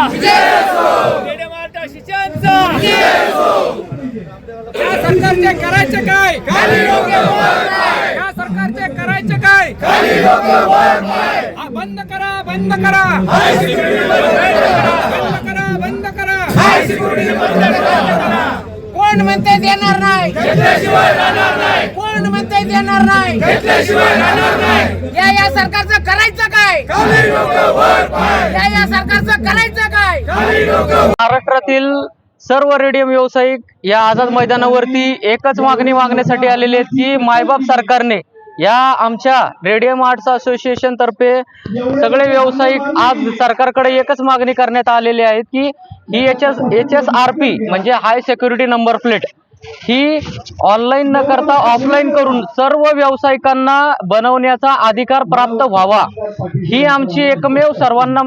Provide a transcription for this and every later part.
या सरकारचे करायचे काय या सरकारचे करायचे काय बंद करा बंद करा बंद करा बंद करा कोण म्हणते देणार नाही कोण म्हणते देणार नाही या या सरकारचं करायचं या सरकारचं करायचं काय? महाराष्ट्रातील सर्व रेडियम व्यावसायिक या आझाद मैदानावरती एकच मागणी मागण्यासाठी आलेले आहेत की मायबाप सरकारने या आमच्या रेडियम आर्ट्स असोसिएशन तर्फे सगळे व्यावसायिक आज सरकारकडे एकच मागणी करण्यात आलेली आहेत की ही H S H S R P म्हणजे हाय सिक्युरिटी नंबर प्लेट ही ऑनलाईन न करता ऑफलाईन करून सर्व व्यावसायिकांना बनवण्याचा अधिकार प्राप्त व्हावा. ही आमची एकमेव सर्वांना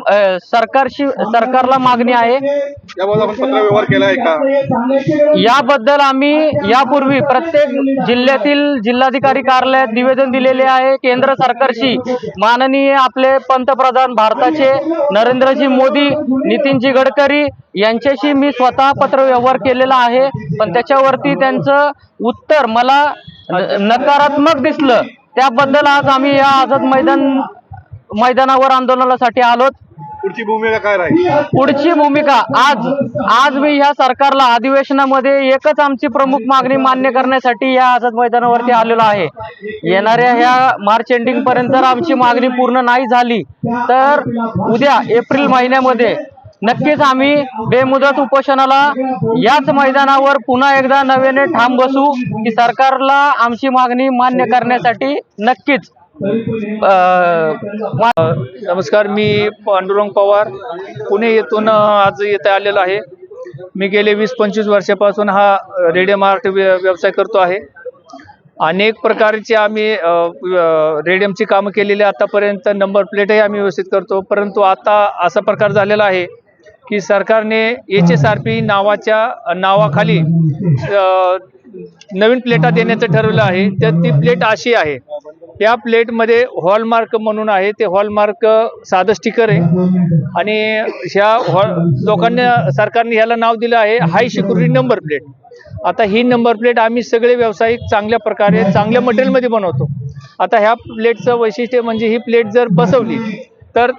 सरकारशी सरकारला मागणी आहे. याबद्दल आम्ही यापूर्वी प्रत्येक जिल्ह्यातील जिल्हाधिकारी कार्यालयात निवेदन दिलेले आहे. केंद्र सरकारशी माननीय आपले पंतप्रधान भारताचे नरेंद्रजी मोदी नितीनजी गडकरी यांच्याशी मी स्वतः पत्रव्यवहार केलेला आहे पण त्याच्यावरती त्यांचं उत्तर मला नकारात्मक दिसलं. त्याबद्दल आज आम्ही या आझाद मैदान मैदानावर आंदोलनासाठी आलोत. पुढची भूमिका काय राहील? पुढची भूमिका आज आज मी ह्या सरकारला अधिवेशनामध्ये एकच आमची प्रमुख मागणी मान्य करण्यासाठी या आझाद मैदानावरती आलेलो आहे. येणाऱ्या ह्या मार्च एंडिंग पर्यंत आमची मागणी पूर्ण नाही झाली तर उद्या एप्रिल महिन्यामध्ये नक्कीच आम्ही बेमुदत उपोषणाला याच मैदानावर पुन्हा एकदा नव्याने ठाम बसू की सरकारला आमची मागणी मान्य करण्यासाठी नक्कीच नमस्कार मी पांडुरंग पवार पुणे येथून आज येथे आलेलो आहे. मी गेले वीस पंचवीस वर्षापासून हा रेडिओ मार्ट व्यवसाय करतो आहे. अनेक प्रकारचे आम्ही रेडियमची कामं केलेली आतापर्यंत नंबर प्लेटही आम्ही व्यवस्थित करतो. परंतु आता असा प्रकार झालेला आहे की सरकारने एच एस आर पी नावाच्या नावाखाली नवीन प्लेटा देण्याचं ठरवलं आहे. तर ती प्लेट अशी आहे. या प्लेटमध्ये हॉलमार्क म्हणून आहे. ते हॉलमार्क साधं स्टिकर आहे. आणि ह्या हॉल लोकांना सरकारने ह्याला नाव दिलं आहे हाय सिक्युरिटी नंबर प्लेट. आता ही नंबर प्लेट आम्ही सगळे व्यावसायिक चांगल्या प्रकारे चांगल्या मटेरियलमध्ये बनवतो. आता ह्या प्लेटचं वैशिष्ट्य म्हणजे ही प्लेट जर बसवली तर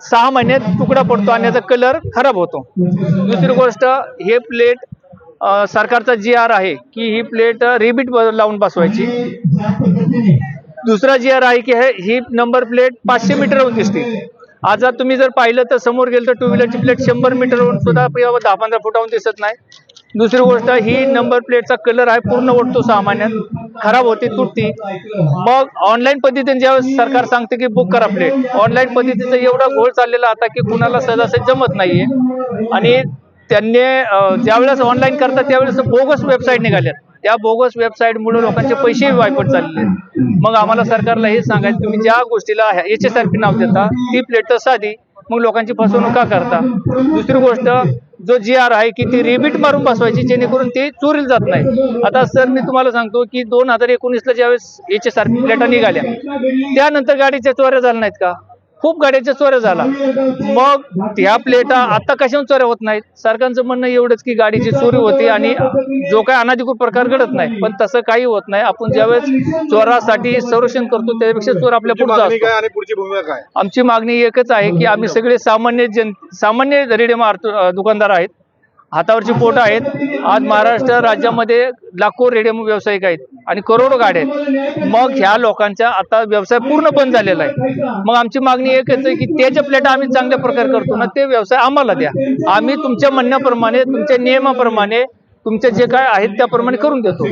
सहा महिन्यात तुकडा पडतो आणि याचा कलर खराब होतो. दुसरी गोष्ट हे प्लेट सरकारचा जी आर आहे की ही प्लेट रिबीट लावून बसवायची. दुसरा जी आर आहे की हे ही नंबर प्लेट पाचशे मीटरहून दिसते. आज तुम्ही जर पाहिलं तर समोर गेलं तर टू व्हीलरची प्लेट शंभर मीटरहून सुद्धा दहा पंधरा फुटाहून दिसत नाही. दुसरी गोष्ट ही नंबर प्लेटचा कलर आहे पूर्ण उडतो सामान्यात खराब होती तुटती. मग ऑनलाईन पद्धतीने ज्यावेळेस सरकार सांगते की बुक करा प्लेट ऑनलाईन पद्धतीचा एवढा घोळ चाललेला आता की कुणाला सहजासहजी जमत नाहीये. आणि त्यांनी ज्यावेळेस ऑनलाईन करतात त्यावेळेस बोगस वेबसाईट निघाल्यात. त्या बोगस वेबसाईटमुळे लोकांचे पैसे वायपट चाललेले मग आम्हाला सरकारला हे सांगायचं तुम्ही ज्या गोष्टीला याच्यासारखी नाव देता ती प्लेट तर साधी मग लोकांची फसवणूक का करता? दुसरी गोष्ट जो जी आर आहे की ती रिबीट मारून बसवायची जेणेकरून ते चोरीला जात नाही. आता सर मी तुम्हाला सांगतो की दोन हजार एकोणीसला ज्यावेळेस याच्या एस आर प्लेटा निघाल्या त्यानंतर गाडीच्या चोऱ्या झाल्या नाहीत का? खूप गाड्याच्या चोऱ्या झाला. मग त्या प्लेटा आता कशाहून चोऱ्या होत नाहीत? सरकारचं म्हणणं एवढंच की गाडीची चोरी होते आणि जो काही अनाधिकृत प्रकार घडत नाही. पण तसं काही होत नाही. आपण ज्यावेळेस चोरासाठी संरक्षण करतो त्यापेक्षा चोर आपल्या पुढची काय आमची मागणी एकच आहे की आम्ही सगळे सामान्य जन सामान्य रेडियम दुकानदार आहेत. हातावरची पोट आहेत. आज महाराष्ट्र राज्यामध्ये लाखो रेडियम व्यावसायिक आहेत. आणि करोडो गाड्या आहेत. मग ह्या लोकांचा आता व्यवसाय पूर्ण बंद झालेला आहे. मग आमची मागणी एकच आहे की ते जे प्लेट आम्ही चांगल्या प्रकारे करतो ना ते व्यवसाय आम्हाला द्या. आम्ही तुमच्या म्हणण्याप्रमाणे तुमच्या नियमाप्रमाणे तुमचे जे काय आहेत त्याप्रमाणे करून देतो.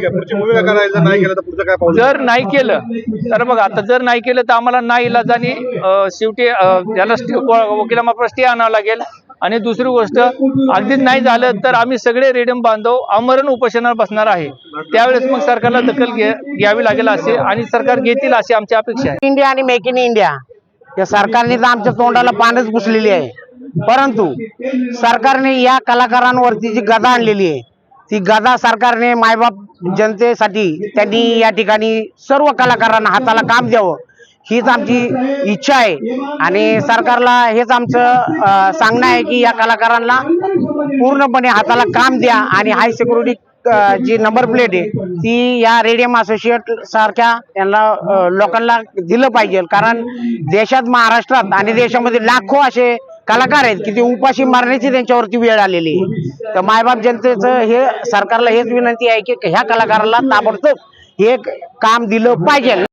जर नाही केलं तर बघा आता जर नाही केलं तर आम्हाला नाही इलाजाने अं, शेवटी याला वकिलामार्फत स्टे आणावं लागेल. आणि दुसरी गोष्ट अगदीच नाही झालं तर आम्ही सगळे रेडियम बांधव आमरण उपोषणावर बसणार आहे. त्यावेळेस मग सरकारला दखल घ्यावी लागेल असे आणि सरकार घेतील अशी आमची अपेक्षा आहे. इंडिया आणि मेक इन इंडिया. या सरकारने तर आमच्या तोंडाला पानच घुसलेली आहे. परंतु सरकारने या कलाकारांवरती जी गदा आणलेली आहे ती गदा सरकारने मायबाप जनतेसाठी त्यांनी या ठिकाणी सर्व कलाकारांना हाताला काम द्यावं. हीच आमची इच्छा आहे. आणि सरकारला हेच आमचं सांगणं आहे की या कलाकारांना पूर्णपणे हाताला काम द्या आणि हाय सिक्युरिटी जी नंबर प्लेट आहे ती या रेडियम असोसिएट सारख्या यांना लोकांना दिलं पाहिजे. कारण देशात महाराष्ट्रात आणि देशामध्ये लाखो असे कलाकार आहेत की ते उपाशी मारण्याची त्यांच्यावरती वेळ आलेली आहे. तर मायबाप जनतेचं हे सरकारला हेच विनंती आहे की ह्या कलाकाराला ताबडतोब हे काम दिलं पाहिजे.